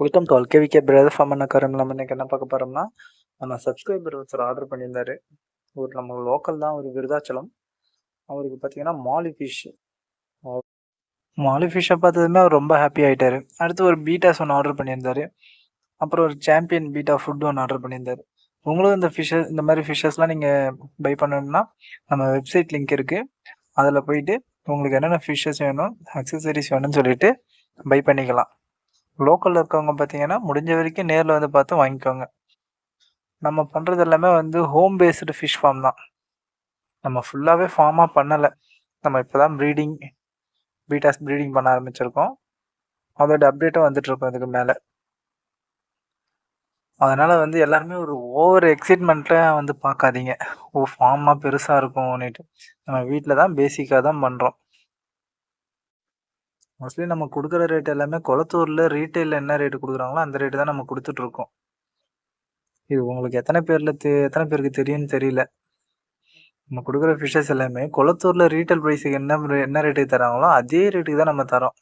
Welcome to KVK brother farm அண்ணா காரம் நம்ம இன்னைக்கு என்ன பார்க்க போகிறோம்னா நம்ம சப்ஸ்கிரைபர் ஒருத்தர் ஆர்டர் பண்ணியிருந்தாரு. ஒரு நம்ம லோக்கல் தான் ஒரு விருதாச்சலம். அவருக்கு பார்த்தீங்கன்னா மாலி ஃபிஷ் மாலி ஃபிஷ்ஷை பார்த்ததுமே அவர் ரொம்ப ஹாப்பி ஆகிட்டாரு அடுத்து ஒரு பீட்டாஸ் ஒன்று ஆர்டர் பண்ணியிருந்தாரு. அப்புறம் ஒரு சாம்பியன் பீட்டா ஃபுட் ஒன்று ஆர்டர் பண்ணியிருந்தாரு. உங்களும் இந்த ஃபிஷ்ஷஸ் இந்த மாதிரி ஃபிஷ்ஷஸ்லாம் நீங்கள் பை பண்ணணும்னா நம்ம வெப்சைட் லிங்க் இருக்குது அதில் போயிட்டு உங்களுக்கு என்னென்ன ஃபிஷ்ஷஸ் வேணும் அக்சசரிஸ் வேணும்னு சொல்லிட்டு பை பண்ணிக்கலாம். லோக்கலில் இருக்கவங்க பார்த்தீங்கன்னா முடிஞ்ச வரைக்கும் நேரில் வந்து பார்த்து வாங்கிக்கோங்க. நம்ம பண்ணுறது எல்லாமே வந்து ஹோம் பேஸ்டு ஃபிஷ் ஃபார்ம் தான். நம்ம ஃபுல்லாகவே ஃபார்மாக பண்ணலை. நம்ம இப்போ தான் ப்ரீடிங் பீட்டாஸ் ப்ரீடிங் பண்ண ஆரம்பிச்சிருக்கோம். அதோட அப்டேட்டும் வந்துட்டுருக்கோம் இதுக்கு மேலே. அதனால் வந்து எல்லாருமே ஒரு ஓவர் எக்ஸைட்மெண்ட்டில் வந்து பார்க்காதீங்க. ஓ ஃபார்மாக பெருசாக இருக்கும்னுட்டு. நம்ம வீட்டில் தான் பேசிக்காக தான் பண்ணுறோம் மோஸ்ட்லி நம்ம கொடுக்குற ரேட் எல்லாமே குளத்தூரில் ரீட்டைலில் என்ன ரேட்டு கொடுக்குறாங்களோ அந்த ரேட்டு தான் நம்ம கொடுத்துட்ருக்கோம். இது உங்களுக்கு எத்தனை பேரில் தெ எத்தனை பேருக்கு தெரியும்னு தெரியல. நம்ம கொடுக்குற ஃபிஷ்ஷஸ் எல்லாமே குளத்தூரில் ரீட்டைல் ப்ரைஸுக்கு என்ன என்ன ரேட்டுக்கு தராங்களோ அதே ரேட்டுக்கு தான் நம்ம தரோம்.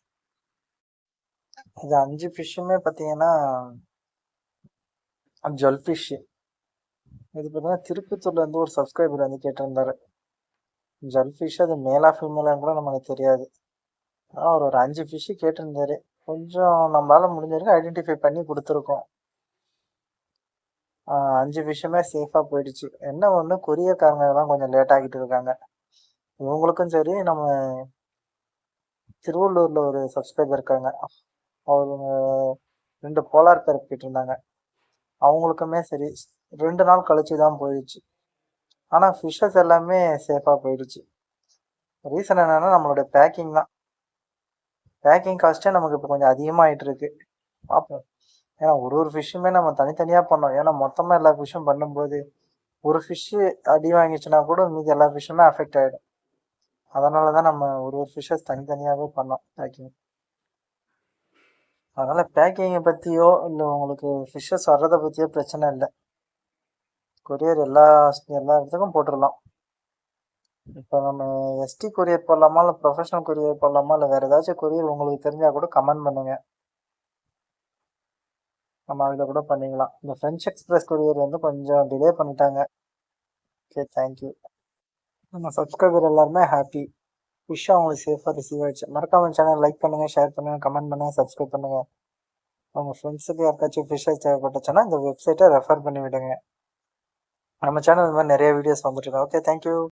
இது அஞ்சு ஃபிஷ்ஷுமே பார்த்தீங்கன்னா ஜல் ஃபிஷ்ஷு இது பார்த்தீங்கன்னா திருப்பத்தூரில் இருந்து ஒரு சப்ஸ்கிரைபர் வந்து கேட்டிருந்தாரு. ஜல் ஃபிஷ் அது மேலா ஃபீமேலான்னு கூட நமக்கு தெரியாது. அவர் ஒரு அஞ்சு ஃபிஷ்ஷு கேட்டிருந்தாரு. கொஞ்சம் நம்மளால் முடிஞ்சிருக்கு ஐடென்டிஃபை பண்ணி கொடுத்துருக்கோம். அஞ்சு ஃபிஷ்ஷுமே சேஃபாக போயிடுச்சு. என்ன ஒன்று கொரியக்காரங்க தான் கொஞ்சம் லேட் ஆகிட்டு இருக்காங்க. இவங்களுக்கும் சரி நம்ம திருவள்ளூரில் ஒரு சப்ஸ்கிரைபர் இருக்காங்க. அவங்க ரெண்டு போலார் பேர் கேட்டிருந்தாங்க. அவங்களுக்குமே சரி ரெண்டு நாள் கழிச்சு தான் போயிடுச்சு. ஆனால் ஃபிஷ்ஷஸ் எல்லாமே சேஃபாக போயிடுச்சு. ரீசன் என்னென்னா நம்மளுடைய பேக்கிங் தான். பேக்கிங் காஸ்ட்டே நமக்கு இப்போ கொஞ்சம் அதிகமாகிட்டு இருக்கு. பார்ப்போம் ஏன்னா ஒரு ஒரு ஃபிஷ்ஷுமே நம்ம தனித்தனியாக பண்ணோம். ஏன்னா மொத்தமாக எல்லா ஃபிஷ்ஷும் பண்ணும்போது ஒரு ஃபிஷ்ஷு அடி வாங்கிச்சுன்னா கூட மீதி எல்லா ஃபிஷ்ஷுமே அஃபெக்ட் ஆகிடும் அதனால தான் நம்ம ஒரு ஒரு ஃபிஷ்ஷஸ் தனித்தனியாகவே பண்ணோம் பேக்கிங் அதனால் பேக்கிங்கை பற்றியோ இல்லை உங்களுக்கு ஃபிஷ்ஷஸ் வர்றதை பற்றியோ பிரச்சனை இல்லை. கொரியர் எல்லா எல்லா இடத்துக்கும் போட்டுடலாம் இப்போ நம்ம எஸ்டி கொரியர் போடலாமா? இல்லை ப்ரொஃபஷனல் கொரியர் போடலாமா? இல்லை வேறு ஏதாச்சும் கொரியர் உங்களுக்கு தெரிஞ்சால் கூட கமெண்ட் பண்ணுங்கள் நம்ம அதில் கூட பண்ணிக்கலாம். இந்த ஃப்ரெஞ்ச் எக்ஸ்பிரஸ் கொரியர் வந்து கொஞ்சம் டிலே பண்ணிட்டாங்க. ஓகே தேங்க்யூ நம்ம சப்ஸ்கிரைபர் எல்லாருமே ஹாப்பி விஷயம் அவங்களுக்கு சேஃபாக ரிசீவ் ஆகிடுச்சு மறக்காம சேனல் லைக் பண்ணுங்கள் ஷேர் பண்ணுங்கள் கமெண்ட் பண்ணுங்கள் சப்ஸ்கிரைப் பண்ணுங்கள் உங்கள் ஃப்ரெண்ட்ஸுக்கு யாருக்காச்சும் ஃபிஷ்ஷஸ் தேவைப்பட்டுச்சுன்னா இந்த வெப்சைட்டை ரெஃபர் பண்ணி விடுங்க. நம்ம சேனல் இந்த மாதிரி நிறைய வீடியோஸ் வந்துட்டுருக்கோம் ஓகே தேங்க்யூ